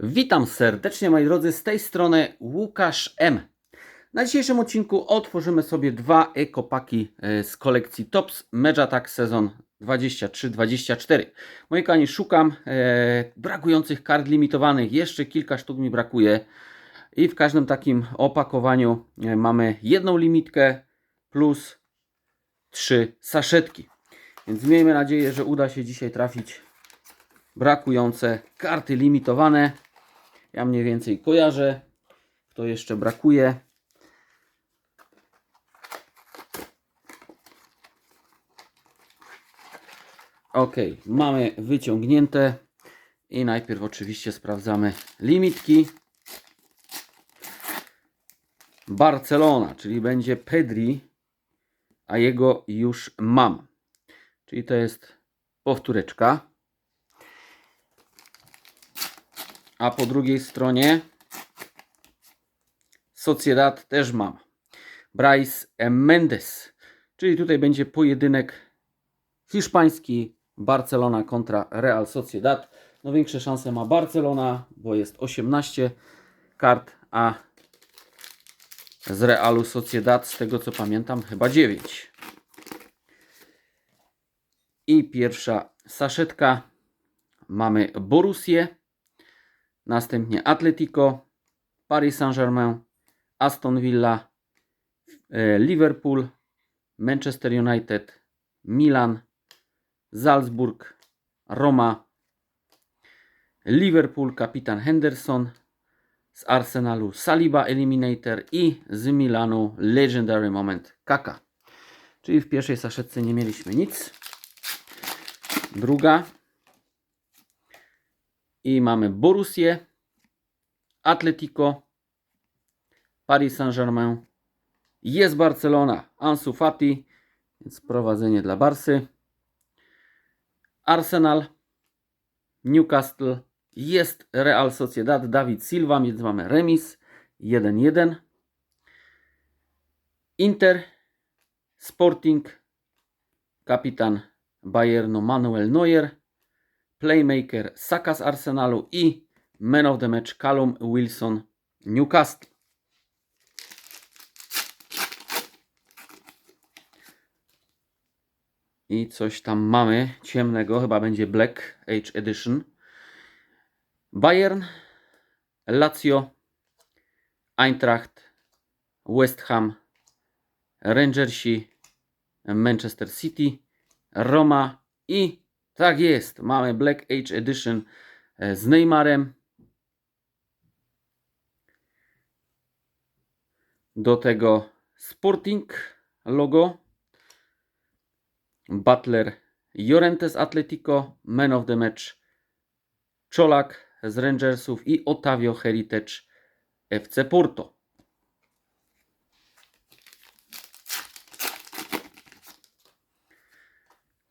Witam serdecznie moi drodzy, z tej strony Łukasz M. Na dzisiejszym odcinku otworzymy sobie dwa ekopaki e, z kolekcji Tops Medge Attack sezon 23-24. Moi kochani, szukam e, brakujących kart limitowanych, jeszcze kilka sztuk mi brakuje i w każdym takim opakowaniu e, mamy jedną limitkę plus trzy saszetki. Więc miejmy nadzieję, że uda się dzisiaj trafić brakujące karty limitowane. Ja mniej więcej kojarzę, kto jeszcze brakuje. Ok, mamy wyciągnięte i najpierw oczywiście sprawdzamy limitki. Barcelona, czyli będzie Pedri, a jego już mam. Czyli to jest powtóreczka. A po drugiej stronie Sociedad też mam. Bryce Mendes. Czyli tutaj będzie pojedynek hiszpański Barcelona kontra Real Sociedad. No większe szanse ma Barcelona, bo jest 18 kart, a z Realu Sociedad, z tego co pamiętam, chyba 9. I pierwsza saszetka. Mamy Borussię, następnie Atletico, Paris Saint-Germain, Aston Villa, e, Liverpool, Manchester United, Milan, Salzburg, Roma, Liverpool, kapitan Henderson, z Arsenalu Saliba Eliminator i z Milanu Legendary Moment Kaka. Czyli w pierwszej saszetce nie mieliśmy nic. Druga. I mamy Borussię, Atletico, Paris Saint-Germain, jest Barcelona, Ansu Fati, więc prowadzenie dla Barsy. Arsenal, Newcastle, jest Real Sociedad, David Silva, więc mamy remis 1-1. Inter, Sporting, kapitan Bayernu Manuel Neuer, playmaker Saka z Arsenalu i man of the match Callum Wilson Newcastle. I coś tam mamy ciemnego, chyba będzie Black Age Edition. Bayern, Lazio, Eintracht, West Ham, Rangersi, Manchester City, Roma i tak jest, mamy Black Age Edition e, z Neymarem. Do tego Sporting logo. Butler Llorente z Atletico, Man of the Match Czolak z Rangersów i Otavio Heritage FC Porto.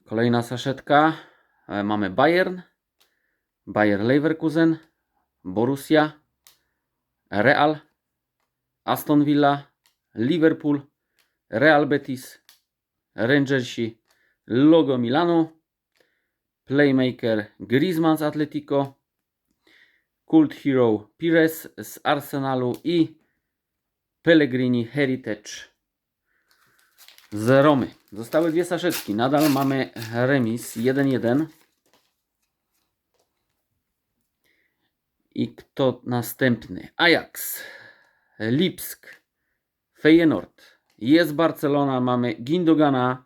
Kolejna saszetka. E, Mamy Bayern, Bayer Leverkusen, Borussia, Real, Aston Villa, Liverpool, Real Betis, Rangersi, logo Milanu, playmaker Griezmann z Atletico, Cult Hero Pires z Arsenalu i Pellegrini Heritage z Romy. Zostały dwie saszetki. Nadal mamy remis 1-1. I kto następny? Ajax, Lipsk, Feyenoord. Jest Barcelona, mamy Gindogana,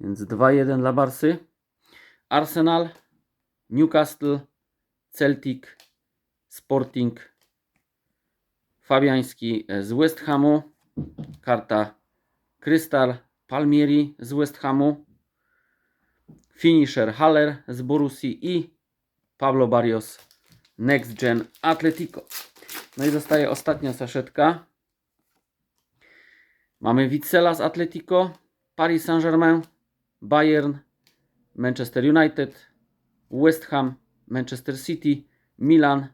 więc 2-1 dla Barsy. Arsenal, Newcastle, Celtic, Sporting, Fabiański z West Hamu, karta Krystal Palmieri z West Hamu, Finisher Haller z Borussii i Pablo Barrios Next Gen Atletico. No i zostaje ostatnia saszetka. Mamy Witsela z Atletico, Paris Saint-Germain, Bayern, Manchester United, West Ham, Manchester City, Milan,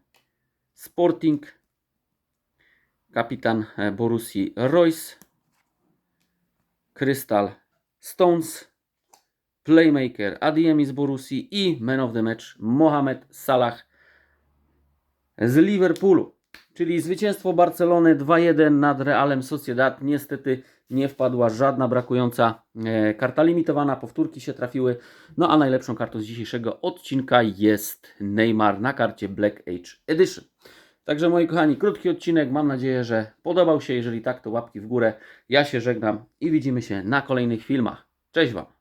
Sporting, kapitan e, Borussii Royce, Crystal Stones, playmaker Adiemi z Borussii i man of the match Mohamed Salah z Liverpoolu. Czyli zwycięstwo Barcelony 2-1 nad Realem Sociedad. Niestety nie wpadła żadna brakująca e, karta limitowana, powtórki się trafiły. No a najlepszą kartą z dzisiejszego odcinka jest Neymar na karcie Black Age Edition. Także moi kochani, krótki odcinek. Mam nadzieję, że podobał się. Jeżeli tak, to łapki w górę. Ja się żegnam i widzimy się na kolejnych filmach. Cześć Wam!